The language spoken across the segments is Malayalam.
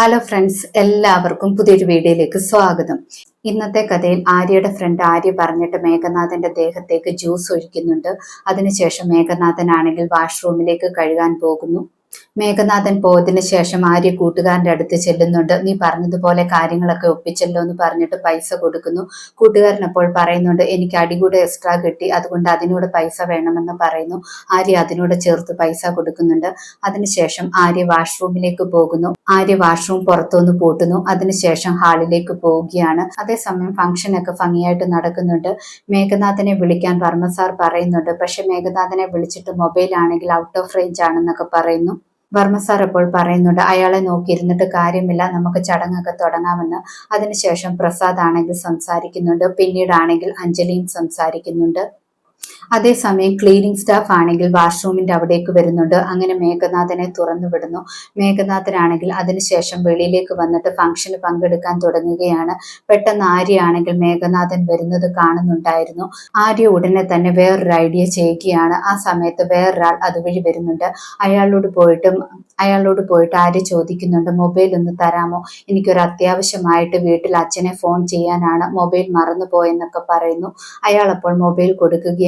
ഹലോ ഫ്രണ്ട്സ് എല്ലാവർക്കും പുതിയൊരു വീഡിയോയിലേക്ക് സ്വാഗതം. ഇന്നത്തെ കഥയിൽ ആര്യയുടെ ഫ്രണ്ട് ആര്യ പറഞ്ഞിട്ട് മേഘനാഥന്റെ ദേഹത്തേക്ക് ജ്യൂസ് ഒഴിക്കുന്നുണ്ട്. അതിനുശേഷം മേഘനാഥൻ ആണെങ്കിൽ വാഷ്റൂമിലേക്ക് കഴുകാൻ പോകുന്നു. മേഘനാഥൻ പോയതിനു ശേഷം ആര്യ കൂട്ടുകാരന്റെ അടുത്ത് ചെല്ലുന്നുണ്ട്. നീ പറഞ്ഞതുപോലെ കാര്യങ്ങളൊക്കെ ഒപ്പിച്ചല്ലോ എന്ന് പറഞ്ഞിട്ട് പൈസ കൊടുക്കുന്നു. കൂട്ടുകാരൻ അപ്പോൾ പറയുന്നുണ്ട് എനിക്ക് അടികൂടെ എക്സ്ട്രാ കിട്ടി. അതുകൊണ്ട് അതിനോട് പൈസ വേണമെന്ന് പറയുന്നു. ആര്യ അതിനോട് ചേർത്ത് പൈസ കൊടുക്കുന്നുണ്ട്. അതിനുശേഷം ആര്യ വാഷ്റൂമിലേക്ക് പോകുന്നു. ആര്യ വാഷ്റൂം പുറത്തുനിന്ന് പൂട്ടുന്നു. അതിനുശേഷം ഹാളിലേക്ക് പോവുകയാണ്. അതേസമയം ഫംഗ്ഷൻ ഒക്കെ ഭംഗിയായിട്ട് നടക്കുന്നുണ്ട്. മേഘനാഥനെ വിളിക്കാൻ വർമ്മ സാർ പറയുന്നുണ്ട്. പക്ഷെ മേഘനാഥനെ വിളിച്ചിട്ട് മൊബൈൽ ആണെങ്കിൽ ഔട്ട് ഓഫ് റേഞ്ച് ആണെന്നൊക്കെ പറയുന്നു. വർമ്മ സാർ അപ്പോൾ പറയുന്നുണ്ട് അയാളെ നോക്കിയിരുന്നിട്ട് കാര്യമില്ല. നമുക്ക് ചടങ്ങൊക്കെ തുടങ്ങാമെന്ന്. അതിനുശേഷം പ്രസാദ് ആണെങ്കിൽ സംസാരിക്കുന്നുണ്ട്. പിന്നീടാണെങ്കിൽ അഞ്ജലിയും സംസാരിക്കുന്നുണ്ട്. അതേസമയം ക്ലീനിങ് സ്റ്റാഫ് ആണെങ്കിൽ വാഷ്റൂമിന്റെ അവിടേക്ക് വരുന്നുണ്ട്. അങ്ങനെ മേഘനാഥനെ തുറന്നു വിടുന്നു. മേഘനാഥനാണെങ്കിൽ അതിനുശേഷം വെളിയിലേക്ക് വന്നിട്ട് ഫംഗ്ഷന് പങ്കെടുക്കാൻ തുടങ്ങുകയാണ്. പെട്ടെന്ന് ആര്യ ആണെങ്കിൽ മേഘനാഥൻ വരുന്നത് കാണുന്നുണ്ടായിരുന്നു. ആര്യ ഉടനെ തന്നെ വേറൊരു ഐഡിയ ചെയ്യുകയാണ്. ആ സമയത്ത് വേറൊരാൾ അതുവഴി വരുന്നുണ്ട്. അയാളോട് പോയിട്ടും അയാളോട് പോയിട്ട് ആര്യ ചോദിക്കുന്നുണ്ട് മൊബൈൽ ഒന്ന് തരാമോ? എനിക്കൊരു അത്യാവശ്യമായിട്ട് വീട്ടിൽ അച്ഛനെ ഫോൺ ചെയ്യാനാണ്. മൊബൈൽ മറന്നു പോയെന്നൊക്കെ പറയുന്നു. അയാൾ അപ്പോൾ മൊബൈൽ കൊടുക്കുകയാണ്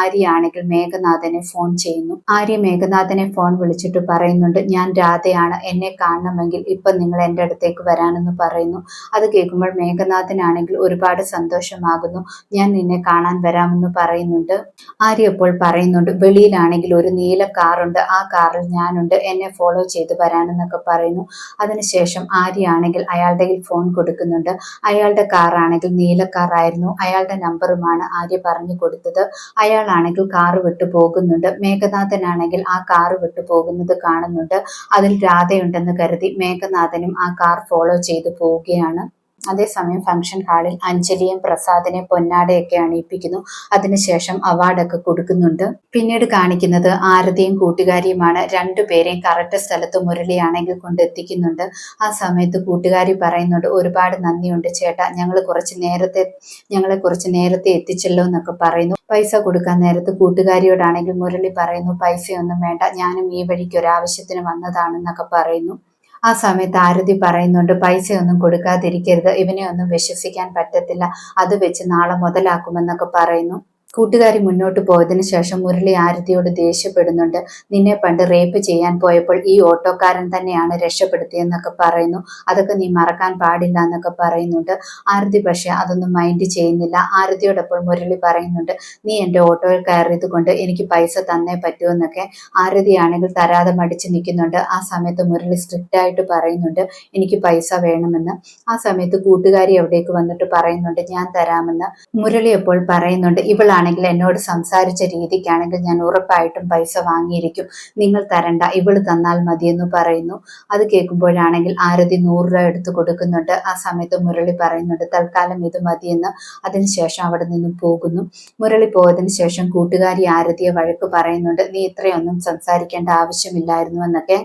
ആര്യയാണെങ്കിൽ മേഘനാഥനെ ഫോൺ ചെയ്യുന്നു. ആര്യ മേഘനാഥനെ ഫോൺ വിളിച്ചിട്ട് പറയുന്നുണ്ട് ഞാൻ രാധയാണ് എന്നെ കാണണമെങ്കിൽ ഇപ്പൊ നിങ്ങൾ എന്റെ അടുത്തേക്ക് വരാനെന്ന് പറയുന്നു. അത് കേൾക്കുമ്പോൾ മേഘനാഥനാണെങ്കിൽ ഒരുപാട് സന്തോഷമാകുന്നു. ഞാൻ നിന്നെ കാണാൻ വരാമെന്ന് പറയുന്നുണ്ട്. ആര്യ ഇപ്പോൾ പറയുന്നുണ്ട് വെളിയിലാണെങ്കിൽ ഒരു നീല കാറുണ്ട് ആ കാറിൽ ഞാനുണ്ട് എന്നെ ഫോളോ ചെയ്ത് വരാനെന്നൊക്കെ പറയുന്നു. അതിനുശേഷം ആര്യയാണെങ്കിൽ അയാളുടെ ഫോൺ കൊടുക്കുന്നുണ്ട്. അയാളുടെ കാറാണെങ്കിൽ നീല കാറായിരുന്നു അയാളുടെ നമ്പറുമാണ് ആര്യ പറഞ്ഞു കൊടുത്തത്. അയാളാണെങ്കിൽ കാറ് വിട്ടു പോകുന്നുണ്ട്. മേഘനാഥനാണെങ്കിൽ ആ കാറ് വിട്ടു പോകുന്നത് കാണുന്നുണ്ട്. അതിൽ രാധയുണ്ടെന്ന് കരുതി മേഘനാഥനും ആ കാർ ഫോളോ ചെയ്തു പോവുകയാണ്. അതേസമയം ഫംഗ്ഷൻ ഹാളിൽ അഞ്ജലിയും പ്രസാദിനെ പൊന്നാടയൊക്കെ അണിയിപ്പിക്കുന്നു. അതിനുശേഷം അവാർഡൊക്കെ കൊടുക്കുന്നുണ്ട്. പിന്നീട് കാണിക്കുന്നത് ആരതിയും കൂട്ടുകാരിയുമാണ്. രണ്ടുപേരെയും കറക്റ്റ് സ്ഥലത്ത് മുരളിയാണെങ്കിൽ കൊണ്ടെത്തിക്കുന്നുണ്ട് ആ സമയത്ത് കൂട്ടുകാരി പറയുന്നുണ്ട് ഒരുപാട് നന്ദിയുണ്ട് ചേട്ടാ. ഞങ്ങൾ കുറച്ച് നേരത്തെ ഞങ്ങളെ കുറച്ച് നേരത്തെ എത്തിച്ചല്ലോ എന്നൊക്കെ പറയുന്നു. പൈസ കൊടുക്കാൻ നേരത്ത് കൂട്ടുകാരിയോടാണെങ്കിൽ മുരളി പറയുന്നു പൈസയൊന്നും വേണ്ട. ഞാനും ഈ വഴിക്ക് ഒരാവശ്യത്തിന് വന്നതാണെന്നൊക്കെ പറയുന്നു. ആ സമയത്ത് ആരതി പറയുന്നുണ്ട് പൈസയൊന്നും കൊടുക്കാതിരിക്കരുത് ഇവനെ ഒന്നും വിശ്വസിക്കാൻ പറ്റത്തില്ല അത് വെച്ച് നാളെ മുതലാക്കുമെന്നൊക്കെ പറയുന്നു. കൂട്ടുകാരി മുന്നോട്ട് പോയതിനു ശേഷം മുരളി ആരതിയോട് ദേഷ്യപ്പെടുന്നുണ്ട്. നിന്നെ പണ്ട് റേപ്പ് ചെയ്യാൻ പോയപ്പോൾ ഈ ഓട്ടോക്കാരൻ തന്നെയാണ് രക്ഷപ്പെടുത്തിയെന്നൊക്കെ പറയുന്നു. അതൊക്കെ നീ മറക്കാൻ പാടില്ല എന്നൊക്കെ പറയുന്നുണ്ട്. ആരതി പക്ഷെ അതൊന്നും മൈൻഡ് ചെയ്യുന്നില്ല. ആരതിയോടൊപ്പം മുരളി പറയുന്നുണ്ട് നീ എന്റെ ഓട്ടോയിൽ കയറിയത് കൊണ്ട് എനിക്ക് പൈസ തന്നേ പറ്റുമെന്നൊക്കെ ആരതിയാണെങ്കിൽ തരാതെ മടിച്ചു നിൽക്കുന്നുണ്ട്. ആ സമയത്ത് മുരളി സ്ട്രിക്റ്റ് ആയിട്ട് പറയുന്നുണ്ട് എനിക്ക് പൈസ വേണമെന്ന്. ആ സമയത്ത് കൂട്ടുകാരി എവിടേക്ക് വന്നിട്ട് പറയുന്നുണ്ട് ഞാൻ തരാമെന്ന്. മുരളി അപ്പോൾ പറയുന്നുണ്ട് ഇവളാണ് ആണെങ്കിൽ എന്നോട് സംസാരിച്ച രീതിക്കാണെങ്കിൽ ഞാൻ ഉറപ്പായിട്ടും പൈസ വാങ്ങിയിരിക്കും. നിങ്ങൾ തരണ്ട ഇവൾ തന്നാൽ മതിയെന്ന് പറയുന്നു. അത് കേൾക്കുമ്പോഴാണെങ്കിൽ ആരതി നൂറ് രൂപ എടുത്ത് കൊടുക്കുന്നുണ്ട്. ആ സമയത്ത് മുരളി പറയുന്നുണ്ട് തൽക്കാലം ഇത് മതിയെന്ന്. അതിനുശേഷം അവിടെ നിന്നും പോകുന്നു. മുരളി പോയതിന് ശേഷം കൂട്ടുകാരി ആരതിയെ വഴക്ക് പറയുന്നുണ്ട് നീ ഇത്രയൊന്നും സംസാരിക്കേണ്ട ആവശ്യമില്ലായിരുന്നു എന്നൊക്കെ.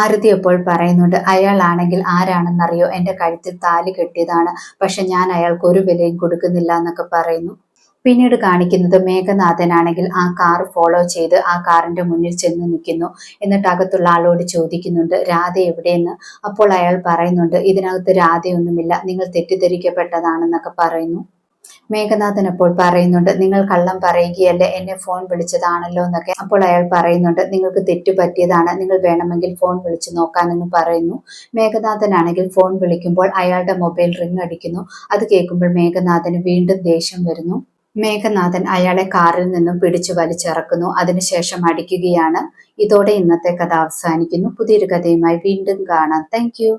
ആരതി എപ്പോൾ പറയുന്നുണ്ട് അയാളാണെങ്കിൽ ആരാണെന്നറിയോ? എന്റെ കഴുത്തിൽ താലി കെട്ടിയതാണ്. പക്ഷെ ഞാൻ അയാൾക്ക് ഒരു വിലയും കൊടുക്കുന്നില്ല എന്നൊക്കെ പറയുന്നു. പിന്നീട് കാണിക്കുന്നത് മേഘനാഥനാണെങ്കിൽ ആ കാർ ഫോളോ ചെയ്ത് ആ കാറിന്റെ മുന്നിൽ ചെന്ന് നിൽക്കുന്നു. എന്നിട്ട് അകത്തുള്ള ആളോട് ചോദിക്കുന്നുണ്ട് രാധ എവിടെയെന്ന്? അപ്പോൾ അയാൾ പറയുന്നുണ്ട് ഇതിനകത്ത് രാധയൊന്നുമില്ല നിങ്ങൾ തെറ്റിദ്ധരിക്കപ്പെട്ടതാണെന്നൊക്കെ പറയുന്നു. മേഘനാഥൻ അപ്പോൾ പറയുന്നുണ്ട് നിങ്ങൾ കള്ളം പറയുകയല്ലേ എന്നെ ഫോൺ വിളിച്ചതാണല്ലോ എന്നൊക്കെ. അപ്പോൾ അയാൾ പറയുന്നുണ്ട് നിങ്ങൾക്ക് തെറ്റു പറ്റിയതാണ് നിങ്ങൾ വേണമെങ്കിൽ ഫോൺ വിളിച്ചു നോക്കാനെന്ന് പറയുന്നു. മേഘനാഥൻ ആണെങ്കിൽ ഫോൺ വിളിക്കുമ്പോൾ അയാളുടെ മൊബൈൽ റിംഗ് അടിക്കുന്നു. അത് കേൾക്കുമ്പോൾ മേഘനാഥന് വീണ്ടും ദേഷ്യം വരുന്നു. മേഘനാഥൻ അയാളെ കാറിൽ നിന്നും പിടിച്ചു വലിച്ചിറക്കുന്നു. അതിനുശേഷം അടിക്കുകയാണ്. ഇതോടെ ഇന്നത്തെ കഥ അവസാനിക്കുന്നു. പുതിയൊരു കഥയുമായി വീണ്ടും കാണാം. താങ്ക്